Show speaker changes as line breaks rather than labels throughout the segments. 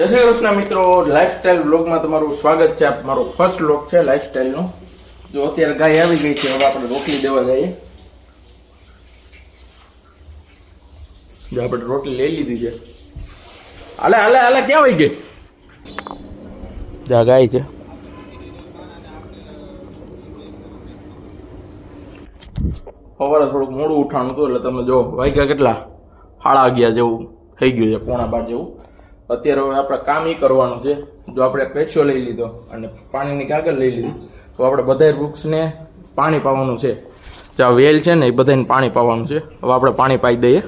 જય શ્રી કૃષ્ણ મિત્રો. લાઈફસ્ટાઈલ બ્લોગમાં તમારું સ્વાગત છે. આપ મારો ફર્સ્ટ બ્લોગ છે લાઈફસ્ટાઈલનો જો અત્યારે ગાય આવી ગઈ છે, હવે આપણે રોટલી દેવા જઈએ. જો આપણે રોટલી લઈ લીધી છે. હાલે હાલે હાલે, ક્યાં વહી ગઈ? જા ગાય છે. સવારે થોડુંક મોડું ઉઠાણું હતું, એટલે તમે જો વાગ્યા કેટલા? સાડા અગિયાર જેવું થઈ ગયું છે, પોણા બાર જેવું. અત્યારે હવે આપણે કામ એ કરવાનું છે. જો આપણે ક્રેશિયો લઈ લીધો અને પાણીની કાગળ લઈ લીધી, તો આપણે બધા વૃક્ષને પાણી પાવાનું છે. જે આ વેલ છે ને એ બધાને પાણી પાવાનું છે. હવે આપણે પાણી પાઈ દઈએ.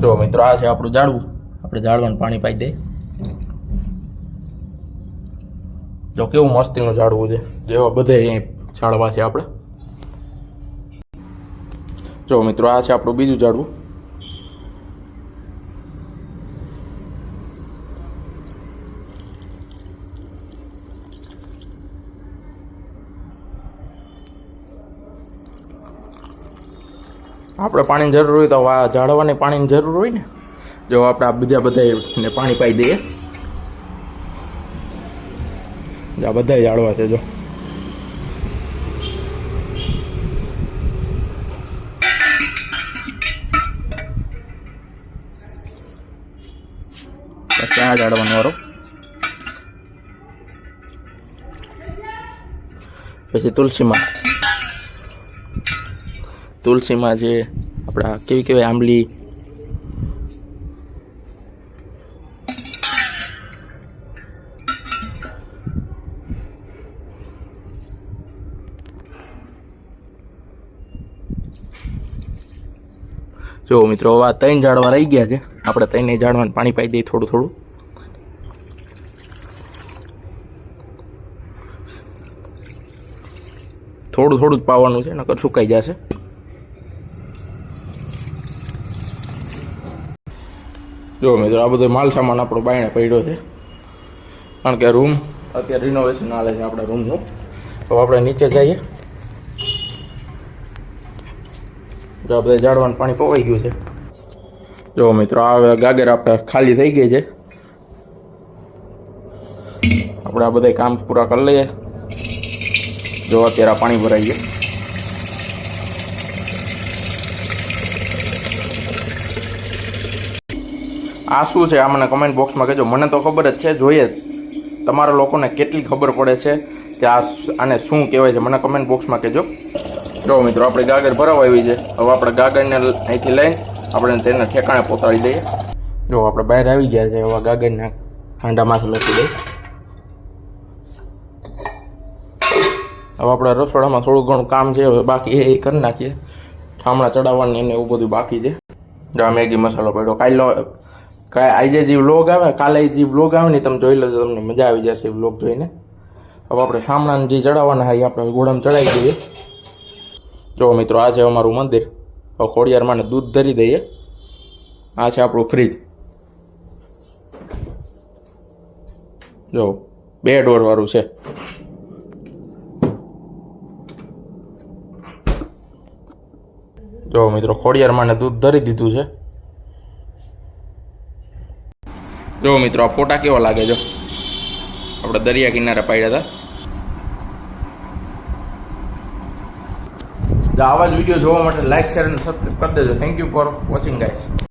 જો મિત્રો, આ છે આપણું ઝાડવું. આપણે ઝાડવાનું પાણી પાઈ દઈએ. જો કેવું મસ્તીનું ઝાડવું છે. જેવા બધા અહીંયા ઝાડવા છે આપણે. જો મિત્રો, આ છે આપણું બીજું ઝાડવું. આપણે પાણીની જરૂર હોય તો ઝાડવાને પાણીની જરૂર હોય ને. જો આપણે આ બીજા બધાને પાણી પાઈ દઈએ. આ બધા ઝાડવા છે, જો. આ ઝાડવાનો વારો. પછી તુલસીમાં. તુલસીમાં જે આપણા કેવી કહેવાય આંબલી. જો મિત્રો આ ત્રણ ઝાડવા રહી ગયા છે. આપણે ત્રણેય ઝાડવાને પાણી પાઈ દઈએ થોડું થોડું. થોડું થોડું જ પાવાનું છે, નકર સુકાઈ જશે. જો મિત્રો, આ બધો માલ સામાન આપણો બાયણે પડ્યો છે. કારણ કે રૂમ અત્યારે રિનોવેશન હાલે છે આપણા રૂમનું તો આપણે નીચે જઈએ. જો આ બધા ઝાડવાનું પાણી પવાઈ ગયું છે. જો મિત્રો, આ ગાગર આપણે ખાલી થઈ ગઈ છે. આપણે આ બધા કામ પૂરા કરી લઈએ. જો અત્યારે પાણી ભરાઈ ગયું. આ શું છે? આ મને કમેન્ટ બોક્સમાં કહેજો. મને તો ખબર જ છે, જોઈએ. તમારા લોકોને કેટલી ખબર પડે છે કે આ આને શું કહેવાય છે? મને કમેન્ટ બોક્સમાં કહેજો. જો મિત્રો, આપણે ગાગર ભરાવા આવી છે. હવે આપણે ગાગરને અહીંથી લઈને આપણે તેને ઠેકાણે પહોંચાડી દઈએ. જો આપણે બહાર આવી ગયા છે, હવે ગાગરના હાંડામાંથી લખી દઈએ. હવે આપણે રસોડામાં થોડું ઘણું કામ છે, હવે બાકી એ કરી નાખીએ. ઠામણા ચડાવવાની એને એવું બધું બાકી છે. જો મેગી મસાલો પડ્યો. કાંઈ આજે જે વ્લોગ આવે, કાલે જે વ્લોગ આવે ને તમે જોઈ લેજો, તમને મજા આવી જશે વ્લોગ જોઈને. હવે આપણે સામણાને જે ચડાવવાના હોય આપણે ગોળામાં ચડાવી દઈએ. જો મિત્રો, આ છે અમારું મંદિર. હવે ખોડિયારમાં દૂધ ધરી દઈએ. આ છે આપણું ફ્રીજ જો, બે ડોરવાળું છે. જો મિત્રો, ખોડિયારમાં દૂધ ધરી દીધું છે. જો મિત્રો, આ ફોટા કેવા લાગે જો? આપણે દરિયા કિનારે પાડ્યા હતા. આવા જ વીડિયો જોવા માટે લાઇક શેર અને સબસ્ક્રાઈબ કરી દેજો. Thank you for watching guys